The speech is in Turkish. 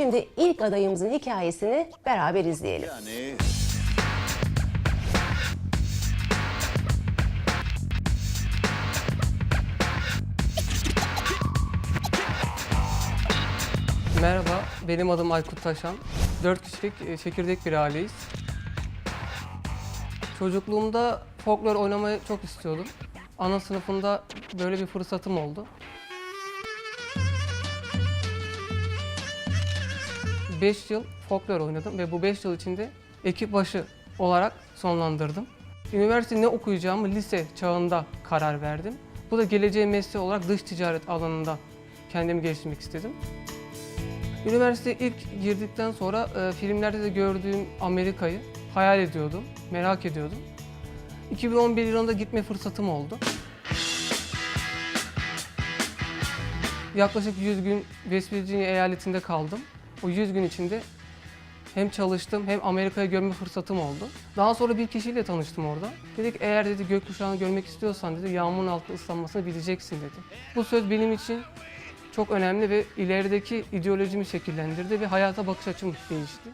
Şimdi ilk adayımızın hikayesini beraber izleyelim. Yani Merhaba, benim adım Aykut Taşan. 4 kişilik e, çekirdek bir aileyiz. Çocukluğumda folklor oynamayı çok istiyordum. Ana sınıfında böyle bir fırsatım oldu. 5 yıl folklor oynadım ve bu 5 yıl içinde ekip başı olarak sonlandırdım. Üniversite ne okuyacağımı lise çağında karar verdim. Bu da geleceğim mesleği olarak dış ticaret alanında kendimi geliştirmek istedim. Üniversiteye ilk girdikten sonra e, filmlerde de gördüğüm Amerika'yı hayal ediyordum, merak ediyordum. 2011 yılında gitme fırsatım oldu. Yaklaşık 100 gün West Virginia eyaletinde kaldım. O 100 gün içinde hem çalıştım hem Amerika'yı görme fırsatım oldu. Daha sonra bir kişiyle tanıştım orada. Dedik eğer dedi gökkuşağını görmek istiyorsan dedi yağmurun altında ıslanmasını bileceksin dedi. Bu söz benim için çok önemli ve ilerideki ideolojimi şekillendirdi ve hayata bakış açım değişti.